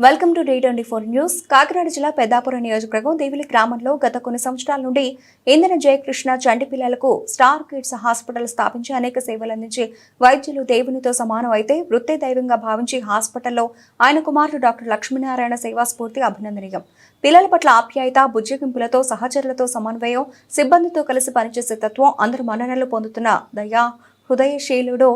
Welcome to day twenty four news. Kakinada జిల్లా పెద్దాపురం నియోజకవర్గం దేవిలి గ్రామంలో గత కొన్ని సంవత్సరాల నుండి ఇంధన జయకృష్ణ చంటి పిల్లలకు స్టార్ కిడ్స్ హాస్పిటల్ స్థాపించి అనేక సేవలు అందించి వైద్యులు దేవునితో సమానం అయితే వృత్తి దైవంగా భావించి హాస్పిటల్లో ఆయన కుమారుడు డాక్టర్ లక్ష్మీనారాయణ సేవా స్ఫూర్తి అభినందనీయం. పిల్లల పట్ల ఆప్యాయత బుజ్జగింపులతో సహచరులతో సమన్వయం సిబ్బందితో కలిసి పనిచేసే తత్వం అందరు మన్ననలు పొందుతున్న దయా హృదయశీలుడు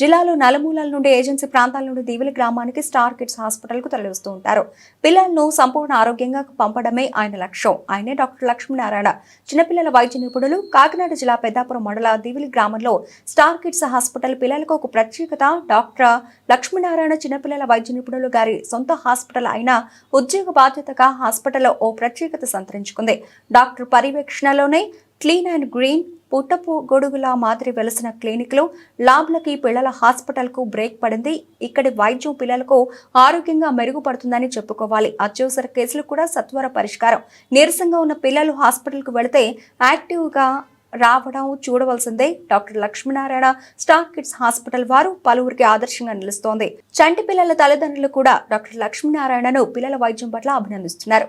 జిల్లాలో నలుమూలల నుండి ఏజెన్సీ ప్రాంతాల నుండి దీవుల గ్రామానికి స్టార్ కిడ్స్ హాస్పిటల్కు తరలిస్తూ ఉంటారు. పిల్లలను సంపూర్ణ ఆరోగ్యంగా పంపడమే ఆయన లక్ష్యం. ఆయనే డాక్టర్ లక్ష్మీనారాయణ. చిన్నపిల్లల వైద్య నిపుణులు కాకినాడ జిల్లా పెద్దాపురం మండల దీవులి గ్రామంలో స్టార్ కిడ్స్ హాస్పిటల్ పిల్లలకు ఒక ప్రత్యేకత డాక్టర్ లక్ష్మీనారాయణ చిన్నపిల్లల వైద్య నిపుణులు గారి సొంత హాస్పిటల్ అయిన ఉద్యోగ బాధ్యతగా హాస్పిటల్లో ఓ ప్రత్యేకత సంతరించుకుంది. డాక్టర్ పర్యవేక్షణలోనే క్లీన్ అండ్ గ్రీన్ పుట్టపు గొడుగుల మాదిరి వెలసిన క్లినిక్లు ల్యాబ్లకి పిల్లల హాస్పిటల్కు బ్రేక్ పడింది. ఇక్కడి వైద్యం పిల్లలకు ఆరోగ్యంగా మెరుగుపడుతుందని చెప్పుకోవాలి. అత్యవసర కేసులు కూడా సత్వర పరిష్కారం. నీరసంగా ఉన్న పిల్లలు హాస్పిటల్కు వెళితే యాక్టివ్గా రావడం చూడవలసిందే. Doctor Lakshminarayana star kids hospital వారు పలువురికి ఆదర్శంగా నిలుస్తోంది. చంటి పిల్లల తల్లిదండ్రులు కూడా డాక్టర్ లక్ష్మీనారాయణను పిల్లల వైద్యం పట్ల అభినందిస్తున్నారు.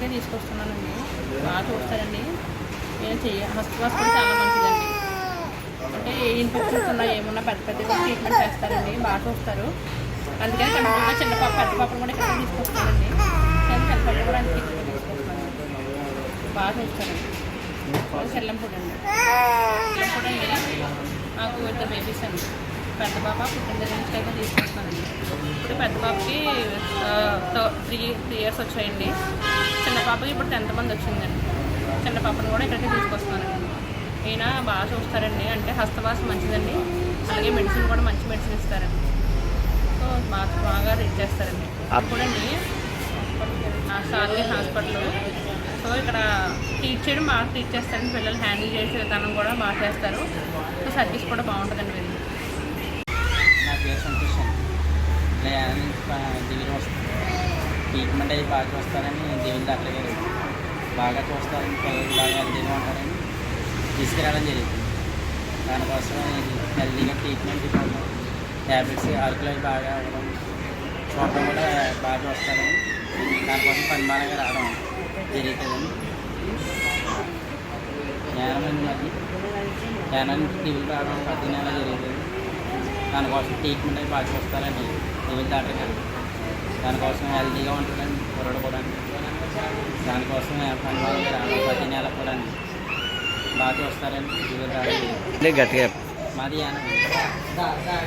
దగ్గర తీసుకొస్తున్నానండి. బాగా చూస్తారండి. నేను చెయ్య హస్తవాస్ కూడా చాలా మంచిదండి. అంటే ఏ ఇన్ఫెక్షన్స్ ఉన్నా ఏమున్నా పెద్ద పెద్ద ట్రీట్మెంట్ చేస్తారండి. బాగా చూస్తారు. అందుకని కంటిన్యూగా చిన్న పాప పెద్ద పాపను కూడా ఇక్కడ తీసుకొస్తానండి కానీ పెద్ద పాప కూడా అందుకే తీసుకొస్తాను బాగా చూస్తారండి. అది అండి. చెల్లంపూడి అండి. నాకు ఇద్దరు బేబీస్ అండి. పెద్ద పాప పుట్టిన నుంచి అయితే తీసుకొస్తానండి ఇప్పుడు పెద్ద పాపకి త్రీ త్రీ ఇయర్స్ వచ్చాయండి. చిన్న పాపకి ఇప్పుడు టెన్త్ మంది వచ్చిందండి. చిన్న పాపను కూడా ఇక్కడికి తీసుకొస్తున్నానండి. ఈయన బాగా చూస్తారండి. అంటే హస్తవాసం మంచిదండి. అలాగే మెడిసిన్ కూడా మంచి మెడిసిన్ ఇస్తారండి. సో బాగా బాగా రీడ్ చేస్తారండి. అప్పుడండి సార్లీ హాస్పిటల్. సో ఇక్కడ ట్రీట్ చేయడం బాగా ట్రీట్ చేస్తారండి. పిల్లలు హ్యాండిల్ చేసే విధానం కూడా బాగా చేస్తారు. సో సర్వీస్ కూడా బాగుంటుందండి వీళ్ళు ఇలా నుంచి దిగులు ట్రీట్మెంట్ అయ్యి బాగా చూస్తారని దేవుని డాక్టర్ గారు బాగా చూస్తారని పిల్లలు బాగా హెల్తీగా ఉంటారని తీసుకురావడం జరిగింది. దానికోసం ఇది హెల్తీగా ట్రీట్మెంట్ ఇవ్వడం ట్యాబ్లెట్స్ అరకులు అవి బాగా అవ్వడం చూడడం కూడా బాగా చూస్తారని దానికోసం పనిమాలగా రావడం జరుగుతుందని జ్ఞానం అది జ్ఞానానికి జ్ఞానం నుంచి దిగులు రావడం పద్దెనిమిది జరుగుతుంది. దానికోసం ట్రీట్మెంట్ అవి బాగా చూస్తారండి సివిల్ డాక్టర్ గారు దానికోసం హెల్తీగా ఉంటుందండి కుర్రడు కూడా దానికోసం ప్రతి నెల కూడా బాగా చూస్తారండి సివిల్ డాక్టర్ మాది